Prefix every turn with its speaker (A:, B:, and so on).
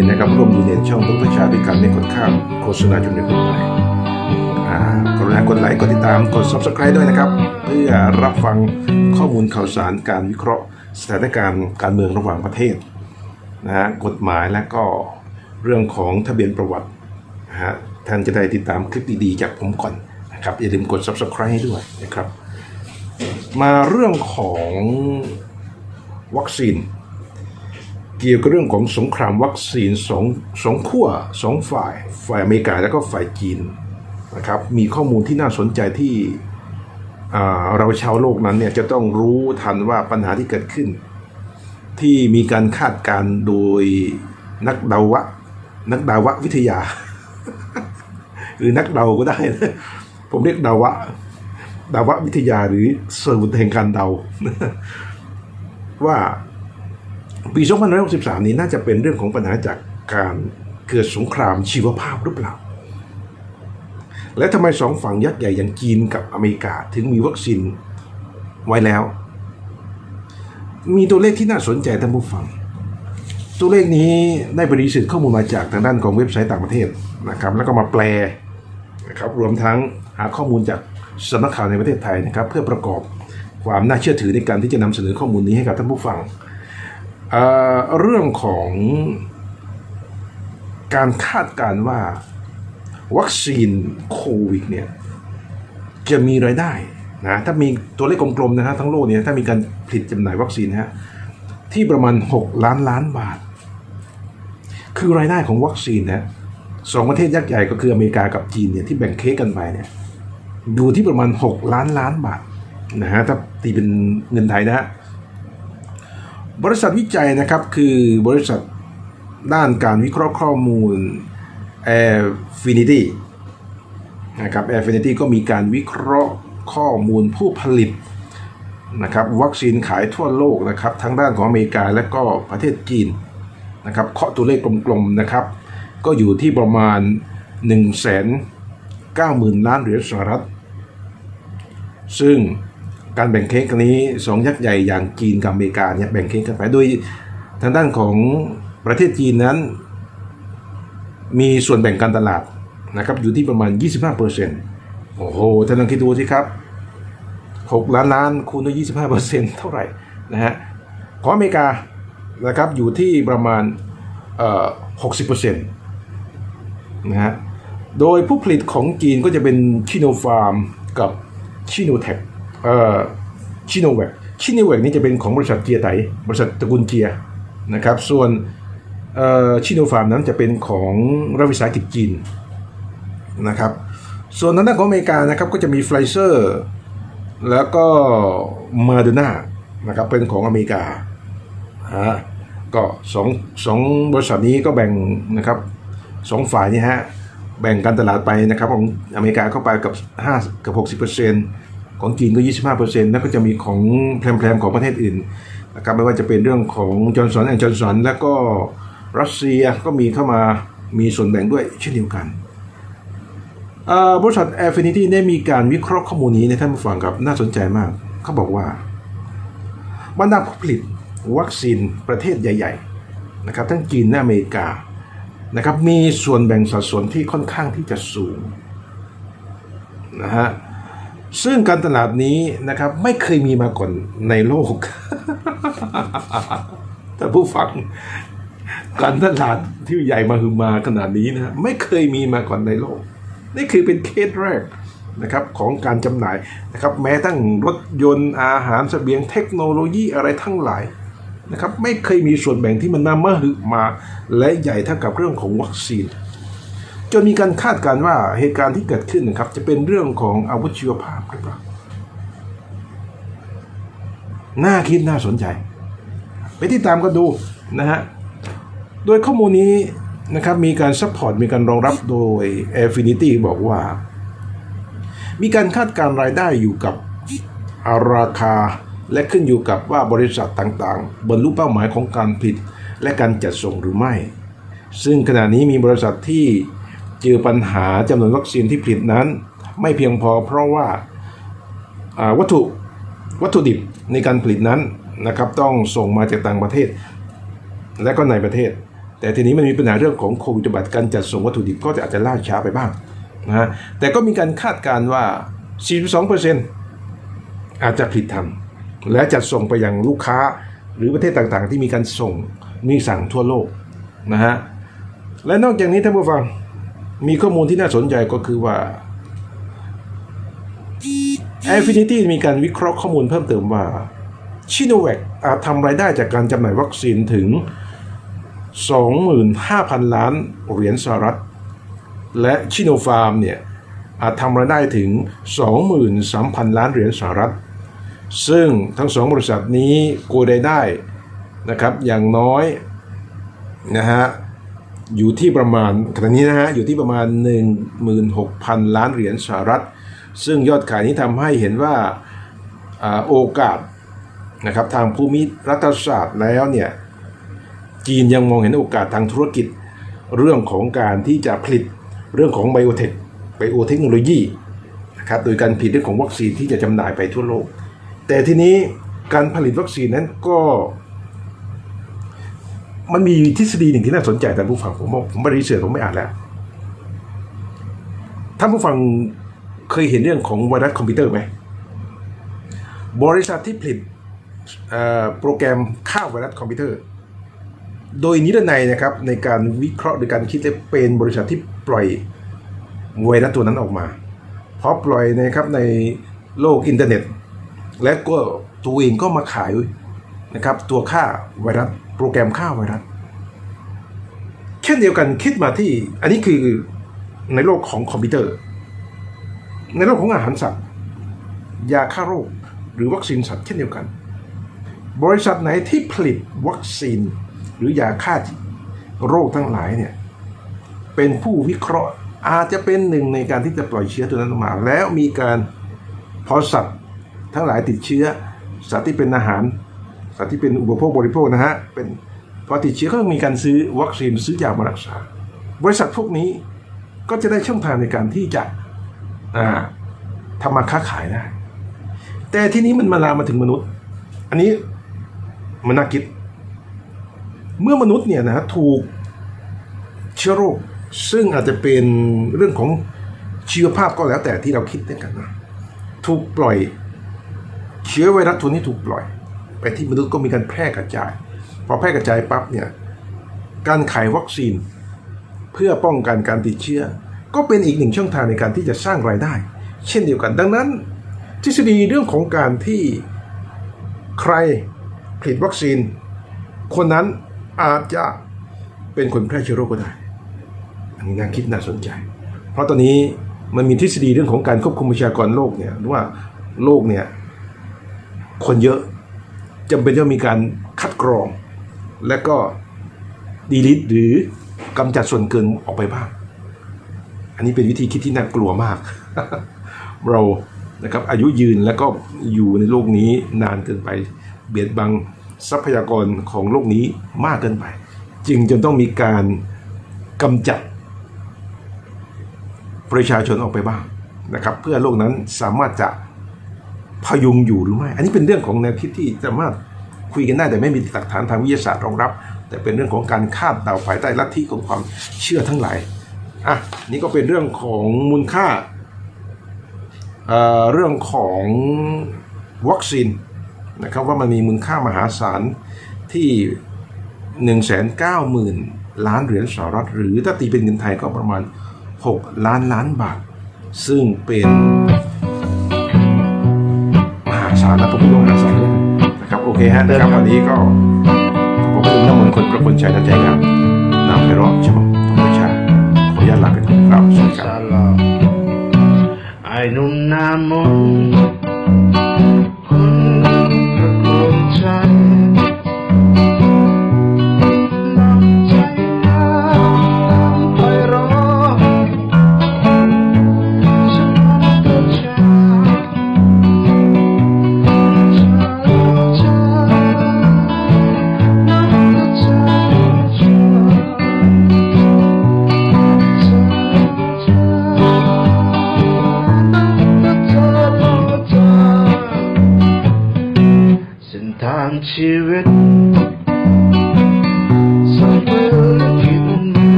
A: นนะครั
B: บร่วมอยู่ในช่องดรชาด้วยกันในกดข้ามโฆษณาจนเป็นคนใหม่อ่ากรุณากดไลค์กดติดตามกด subscribe ด้วยนะครับ เพื่อรับฟังข้อมูลข่าวสารการวิเคราะห์ สถานการณ์การเมืองระหว่างประเทศนะฮะกฎหมายและก็เรื่องของทะเบียนประวัตินะฮะท่านจะได้ติดตามคลิปดีๆ จากผมก่อนนะครับอย่าลืมกด subscribe ให้ด้วยนะครับ มาเรื่องของวัคซีน เกี่ยวกับเรื่องของสงครามวัคซีนสองสองขั้วสองฝ่าย ฝ่ายอเมริกาแล้วก็ฝ่ายจีนนะครับมีข้อมูลที่น่าสนใจที่เราชาวโลกนั้นเนี่ยจะต้องรู้ทันว่าปัญหาที่เกิดขึ้น ที่มีการคาดการณ์โดยนักดาวะนักดาวะวิทยา หรือนักเดาก็ได้ ผมเรียกดาวะดาวะวิทยาหรือสูตรแห่งการเดาว่า ปี2563 นี้น่าจะเป็นเรื่องของปัญหาจากการเกิดสงครามชีวภาพหรือเปล่า และทำไมสองฝั่งยักษ์ใหญ่อย่างจีนกับอเมริกาถึงมีวัคซีนไว้แล้ว มีตัวเลขที่น่าสนใจท่านผู้ฟัง ตัวเลขนี้ได้บริสุทธิ์ข้อมูลมาจากทางด้านของเว็บไซต์ต่างประเทศนะครับแล้วก็มาแปลนะครับรวมทั้งหาข้อมูลจากสำนักข่าวในประเทศไทยนะครับ เพื่อประกอบความน่าเชื่อถือในการที่จะนำเสนอข้อมูลนี้ให้กับท่านผู้ฟัง เรื่องของการคาดการว่าวัคซีนโควิดเนี่ยจะมีรายได้นะถ้ามีตัวเลขกลมๆนะฮะทั้งโลกเนี่ยถ้ามีการผลิตจำหน่ายวัคซีนฮะที่ประมาณ 6 ล้านล้านบาท คือรายได้ของวัคซีนนะสองประเทศยักษ์ใหญ่ก็คืออเมริกากับจีนเนี่ยที่แบ่งเค้กกันไปเนี่ยอยู่ที่ประมาณ 6 ล้านล้านบาทนะฮะถ้าตีเป็นเงินไทยนะฮะ บริษัทวิจัยนะครับคือบริษัทด้านการวิเคราะห์ข้อมูล Airfinity นะครับ Airfinity ก็มีการวิเคราะห์ข้อมูลผู้ผลิตนะครับวัคซีนขายทั่วโลกนะครับทั้งด้านของอเมริกาและก็ประเทศจีนนะครับเคาะตัวเลขกลมๆนะครับ ก็อยู่ที่ประมาณ 1 9 0 0 0 0 ล้านเหรียญสหรัฐ ซึ่ง การแบ่งเค้กอันนี้สองยักษ์ใหญ่อย่างจีนกับอเมริกาเนี่ยแบ่งเค้กกันไปโดยทางด้านของประเทศจีนนั้น มีส่วนแบ่งการตลาดนะครับอยู่ที่ประมาณ 25%โอ้โหท่านลองคิดดูสิครับ 6 ล้านล้านคูณด้วย 25%เท่าไหร่นะฮะของอเมริกานะครับอยู่ที่ประมาณเอ่อ60%นะฮะโดยผู้ผลิตของจีนก็จะเป็นชิโนฟาร์มกับชิโนเทค เอ่อชิโนแวคชิโนแวคนี่จะเป็นของบริษัทเจียไตบริษัทตระกูลเจียนะครับ ส่วนเอ่อชิโนฟาร์มนั้นจะเป็นของรัฐวิสาหกิจจีนนะครับ ส่วนทางด้านของอเมริกานะครับก็จะมีไฟเซอร์แล้วก็มาเดนานะครับเป็นของอเมริกาฮะก็สองสองบริษัทนี้ก็แบ่งนะครับสองฝ่ายนี่ฮะแบ่งการตลาดไปนะครับของอเมริกาเข้าไปกับ5กับ60% ของจีนก็ 25%แล้วก็จะมีของแพรมๆของประเทศอื่นนะครับไม่ว่าจะเป็นเรื่องของจอร์นสันแอนจอร์นสันแล้วก็รัสเซียก็มีเข้ามามีส่วนแบ่งด้วยเช่นเดียวกันบริษัท Affinity ได้มีการวิเคราะห์ข้อมูลนี้ในท่านผู้ฟังครับน่าสนใจมาก เขาบอกว่าบรรดาผู้ผลิตวัคซีนประเทศใหญ่ ๆ นะครับ ทั้งจีนและอเมริกานะครับมีส่วนแบ่งสัดส่วนที่ค่อนข้างที่จะสูงนะฮะ ซึ่งการตลาดนี้นะครับไม่เคยมีมาก่อนในโลกแต่ผู้ฟังการตลาดที่ใหญ่มาคือมาขนาดนี้นะฮะไม่เคยมีมาก่อนในโลก นี่คือเป็นเคสแรกนะครับของการจำหน่ายนะครับแม้ทั้งรถยนต์อาหารเสบียงเทคโนโลยีอะไรทั้งหลายนะครับไม่เคยมีส่วนแบ่งที่มันนำมาหึมา และใหญ่เท่ากับเรื่องของวัคซีน จนมีการคาดการณ์ว่าเหตุการณ์ที่เกิดขึ้นนะครับ จะเป็นเรื่องของอาวุธชีวภาพหรือเปล่าน่าคิดน่าสนใจ ไปที่ตามกันดูนะฮะโดยข้อมูลนี้นะครับมีการซัพพอร์ตมีการรองรับโดย Affinity บอกว่า มีการคาดการรายได้อยู่กับราคา และขึ้นอยู่กับว่าบริษัทต่างๆ บรรลุเป้าหมายของการผลิตและการจัดส่งหรือไม่ ซึ่งขณะนี้มีบริษัทที่ เจอปัญหาจำนวนวัคซีนที่ผลิตนั้น ไม่เพียงพอเพราะว่าวัตถุวัตถุดิบในการผลิตนั้นนะครับต้องส่งมาจากต่างประเทศ และก็ในประเทศ แต่ทีนี้มันมีปัญหาเรื่องของโควิดระบาดการจัดส่งวัตถุดิบก็จะอาจจะล่าช้าไปบ้างนะฮะแต่ก็มีการคาดการณ์ว่า 42%อาจจะผลิตทำและจัดส่งไปยังลูกค้าหรือประเทศต่างๆ ที่มีการส่งมีสั่งทั่วโลกนะฮะและนอกจากนี้ท่านผู้ฟัง มีข้อมูลที่น่าสนใจก็คือว่า Affinity มีการวิเคราะห์ข้อมูลเพิ่มเติมว่าชิโนแวคอาจทำรายได้จากการจำหน่ายวัคซีนถึง 25,000 ล้านเหรียญสหรัฐ และชิโนฟาร์มเนี่ย อาจทำรายได้ถึง 23,000 ล้านเหรียญสหรัฐ ซึ่งทั้งสองบริษัทนี้โกยรายได้นะครับอย่างน้อยนะฮะ อยู่ที่ประมาณขณะนี้นะฮะอยู่ที่ประมาณ 16,000 ล้านเหรียญสหรัฐ ซึ่งยอดขายนี้ทำให้เห็นว่าอโอกาสนะครับทางภูมิรัฐศาสตร์แล้วเนี่ยจีนยังมองเห็นโอกาสทางธุรกิจเรื่องของการที่จะผลิตเรื่องของไบโอเทคไบโอเทคโนโลยีนะครับโดยการผลิตเรื่องของวัคซีนที่จะจำหน่ายไปทั่วโลก แต่ทีนี้การผลิตวัคซีนนั้นก็ มันมีทฤษฎีหนึ่งที่น่าสนใจแต่านผู้ฟังผมบอกผมไม่ได้รีเสิร์ชผมไม่อ่านแล้วท่านผู้ฟังเคยเห็นเรื่องของไวรัสคอมพิวเตอร์ไหมบริษัทที่ผลิตโปรแกรมฆ่าไวรัสคอมพิวเตอร์ โดยนิรนัยนะครับในการวิเคราะห์โดยการคิดเลยเป็นบริษัทที่ปล่อยไวรัสตัวนั้นออกมาเพราะปล่อยนะครับในโลกอินเทอร์เน็ต และก็ตัวเองก็มาขายนะครับตัวฆ่าไวรัส รแกรมฆ่าไวรัสเช่นเดียวกันคิดมาที่ อันนี้คือในโลกของคอมพิวเตอร์ ในโลกของอาหารสัตว์ ยาฆ่าโรค หรือวัคซีนสัตว์เช่นเดียวกัน บริษัทไหนที่ผลิตวัคซีน หรือยาฆ่าโรคทั้งหลายเนี่ยเป็นผู้วิเคราะห์อาจจะเป็นหนึ่งในการที่จะปล่อยเชื้อตัวนั้นออกมา แล้วมีการพอสัตว์ทั้งหลายติดเชื้อสัตว์ที่เป็นอาหาร สัตว์ที่เป็นอุปโภคบริโภคนะฮะเป็นพอติดเชื้อก็มีการซื้อวัคซีนซื้อยามารักษา บริษัทพวกนี้ก็จะได้ช่องทางในการที่จะอ่าทำมาค้าขายได้ แต่ที่นี้มันมาลามมาถึงมนุษย์ อันนี้มันน่าคิด เมื่อมนุษย์เนี่ยนะถูกเชื้อโรค ซึ่งอาจจะเป็นเรื่องของชีวภาพก็แล้วแต่ที่เราคิดด้วยกันนะถูกปล่อย เชื้อไวรัสตัวนี้ถูกปล่อย ไปที่มนุษย์ก็มีการแพร่กระจาย พอแพร่กระจายปั๊บเนี่ยการขายวัคซีน เพื่อป้องกันการติดเชื้อ ก็เป็นอีกหนึ่งช่องทางในการที่จะสร้างรายได้ เช่นเดียวกัน ดังนั้น ทฤษฎีเรื่องของการที่ใครผลิตวัคซีน คนนั้นอาจจะเป็นคนแพร่เชื้อโรคก็ได้อันนี้น่าคิดน่าสนใจ เพราะตอนนี้มันมีทฤษฎีเรื่องของการควบคุมประชากรโลกเนี่ยว่าโลกเนี่ยคนเยอะ จำเป็นจะมีการคัดกรอง และก็ดีลิทหรือกำจัดส่วนเกินออกไปบ้าง อันนี้เป็นวิธีคิดที่น่ากลัวมาก เรานะครับอายุยืนแล้วก็อยู่ในโลกนี้นานเกินไป เบียดบังทรัพยากรของโลกนี้มากเกินไป จึงจนต้องมีการกำจัด ประชาชนออกไปบ้างนะครับ เพื่อโลกนั้นสามารถจะ พยุงอยู่หรือไม่ อันนี้เป็นเรื่องของแนวคิดที่สามารถคุยกันได้แต่ไม่มีหลักฐานทางวิทยาศาสตร์รองรับ แต่เป็นเรื่องของการคาดเดาภายใต้ลัทธิของความเชื่อทั้งหลายอะนี่ก็เป็นเรื่องของมูลค่าเอ่อเรื่องของวัคซีนนะครับว่ามันมีมูลค่ามหาศาลที่ 190,000 ล้านเหรียญสหรัฐ หรือถ้าตีเป็นเงินไทยก็ประมาณ 6 ล้านล้านบาท ซึ่งเป็น มาแลนะผมพูดว่ามหาศาลเลยนะครับโอเคฮะเรื่องวันนี้ก็ผมเป็นน้ำมนต์คนประคุณชัยนะใจครับ